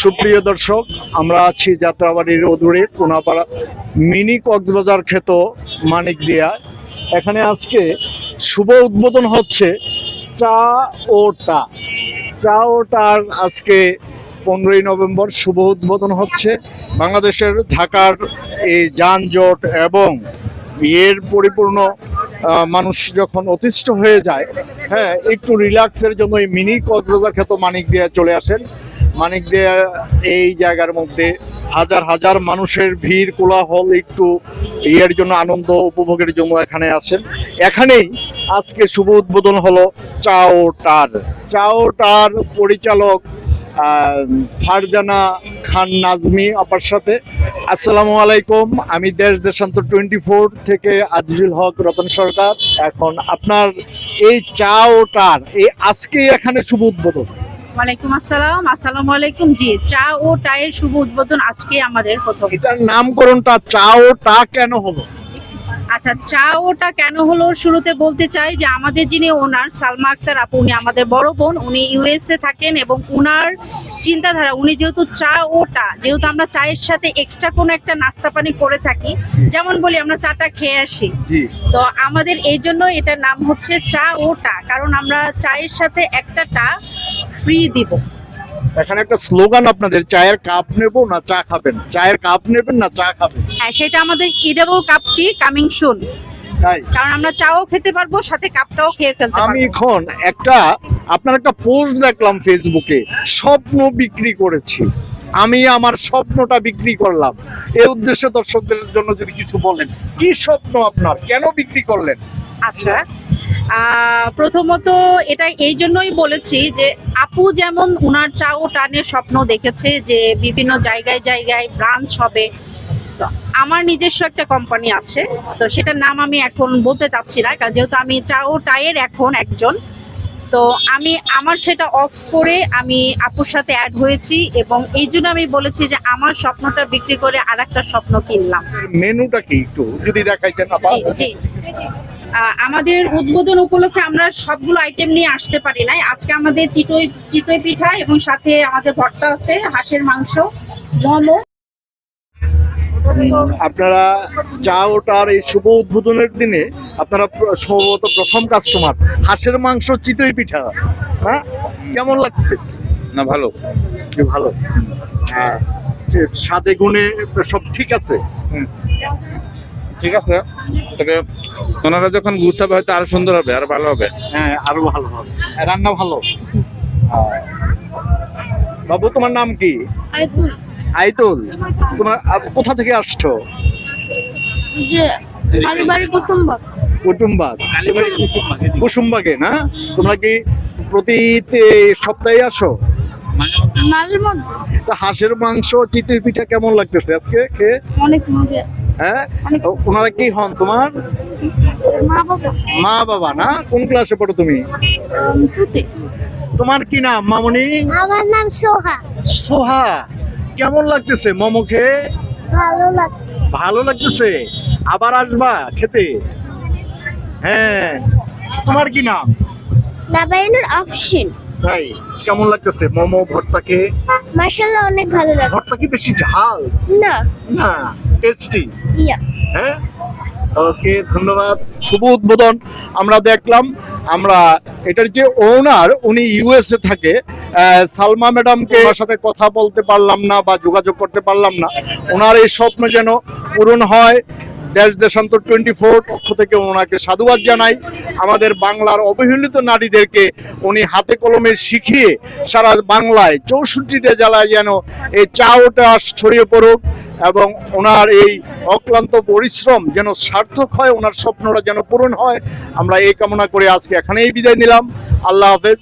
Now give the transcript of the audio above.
সুপ্রিয় দর্শক, আমরা আছি যাত্রাবাড়ির অদূরে কোনাপাড়া মিনি কক্সবাজার খ্যাত মানিক দিয়া। এখানে আজকে শুভ উদ্বোধন হচ্ছে চা ও টা। চা ও টার আজকে পনেরোই নভেম্বর শুভ উদ্বোধন হচ্ছে। বাংলাদেশের ঢাকার এই যানজট এবং বিয়ের পরিপূর্ণ মানুষ যখন অতিষ্ঠ হয়ে যায় হ্যাঁ একটু রিল্যাক্সের জন্য এই মিনি কক্সবাজার খ্যাত মানিক দিয়া চলে আসেন। মানিক দিয়া এই জায়গার মধ্যে হাজার হাজার মানুষের ভিড়, কোলাহল, একটু ইয়ের জন্য আনন্দ উপভোগের জন্য এখানে আসেন। এখানেই আজকে শুভ উদ্বোধন হলো চাও টার। চাও টার পরিচালক ফারজানা খান নাজমি আপার সাথে। আসসালামু আলাইকুম, আমি দেশ দেশান্তর টোয়েন্টি ফোর থেকে আজিজুল হক রতন সরকার। এখন আপনার এই চাওটার এই আজকে এখানে শুভ উদ্বোধন। ওয়ালাইকুম আসসালাম। আসসালামু আলাইকুম জি চা ও টায়ের শুভ উদ্বোধন আজকে আমাদের প্রথম। এটার নামকরণটা চাওটা কেন হলো? আচ্ছা চা ওটা কেন হলো শুরুতে বলতে চাই যে আমাদের যিনি ওনার সালমা আক্তার আপু উনি আমাদের বড় বোন উনি ইউএসএ থাকেন এবং উনার চিন্তাধারা উনি যেহেতু চা ওটা যেহেতু আমরা চায়ের সাথে এক্সট্রা কোনো একটা নাস্তা পানি করে থাকি যেমন বলি আমরা চাটা খেয়ে আসি। তো আমাদের এই জন্য এটার নাম হচ্ছে চা ওটা কারণ আমরা চায়ের সাথে একটা টা ফ্রি দিব। এখানে একটা স্লোগান আপনাদের চায়ের কাপ নেব না চা খাবেন? চায়ের কাপ নেবেন না চা খাবেন? হ্যাঁ সেটা আমাদের ইডেবল কাপটি কামিং সুন তাই? কারণ আমরা চাও খেতে পারব সাথে কাপটাও খেয়ে ফেলতে পারব। আমি এখন একটা আপনার একটা পোস্ট দেখলাম ফেসবুকে স্বপ্ন বিক্রি করেছি। আমি আমার স্বপ্নটা বিক্রি করলাম। এই উদ্দেশ্যে দর্শকদের জন্য যদি কিছু বলেন কি স্বপ্ন আপনার? কেন বিক্রি করলেন? আচ্ছা প্রথমত এটা এই জন্যই বলেছি যে আপু যেমন উনার চা ও টানের স্বপ্ন দেখেছে যে বিভিন্ন জায়গায় জায়গায় ব্রাঞ্চ হবে তো আমার নিজস্ব একটা কোম্পানি আছে তো সেটার নাম আমি এখন বলতে চাচ্ছি না কারণ যেহেতু আমি চা ও টায়ের এখন একজন তো আমি আমার সেটা অফ করে আমি আপুর সাথে অ্যাড হয়েছি এবং এই জন্য আমি বলেছি যে আমার স্বপ্নটা বিক্রি করে আর একটা স্বপ্ন কিনলাম। মেনুটা কি একটু যদি দেখাইতেন জি জি। আমাদের উদ্বোধন উপলক্ষে আমরা সবগুলো আইটেম নিয়ে আসতে পারি নাই। আজকে আমাদের চিতই চিতই পিঠা এবং সাথে আমাদের ভর্তা আছে হাঁসের মাংস মোমো। আপনারা চা ওটার এই শুভ উদ্বোধনের দিনে আপনারা সম্ভবত প্রথম কাস্টমার হাঁসের মাংস চিতই পিঠা। হ্যাঁ? কেমন লাগছে? না ভালো। কি ভালো। হ্যাঁ স্বাদে গুণে সব ঠিক আছে? ঠিক আছে। তবে ওনারা যখন গুছাবে হয়তো আরও সুন্দর হবে আরও ভালো হবে। হ্যাঁ আরও ভালো হবে। রান্না ভালো। বাবু তোমার নাম কি? আইতুল। তোমার কোথা থেকে আসছো? যে কুসুমবাগে। না? তোমরা কি প্রতি সপ্তাহে আসো? তা হাঁসের মাংস চিতই পিঠা কেমন লাগতেছে আজকে খেয়ে? অনেক মজা। হ্যাঁ? ওনারা কি হন তোমার? মা বাবা। না? কোন ক্লাসে পড়ো তুমি? তোমার কি নাম মামনি? আমার নাম সোহা। সোহা কেমন লাগতেছে মোমো খেয়ে? ভালো লাগছে। ভালো লাগতেছে? আবার আসবা খেতে? হ্যাঁ। তোমার কি নাম? আফসিন তাই কেমন লাগতেছে মোমো ভর্তা খেয়ে? মার্শাল্লাহ অনেক ভালো লাগছে। ভর্তা কি বেশি ঝাল? না। না। টেস্টি হ্যাঁ? ওকে ধন্যবাদ। শুভ উদ্বোধন। আমরা দেখলাম আমরা এটার যে ওনার উনি ইউএসএ থাকে। সালমা ম্যাডামকে ওনার সাথে কথা বলতে পারলাম না বা যোগাযোগ করতে পারলাম না। ওনার এই স্বপ্ন যেন পূরণ হয়। দেশ দেশান্তর টোয়েন্টি ফোর পক্ষ থেকে ওনাকে সাধুবাদ জানাই। আমাদের বাংলার অবহেলিত নারীদেরকে উনি হাতে কলমে শিখিয়ে সারা বাংলায় চৌষট্টিটা জেলায় যেন এই চাওটা ছড়িয়ে পড়ুক। এবং ওনার এই অক্লান্ত পরিশ্রম যেন সার্থক হয়, ওনার স্বপ্নটা যেন পূরণ হয়, আমরা এই কামনা করে আজকে এখানেই বিদায় নিলাম। আল্লাহ হাফেজ।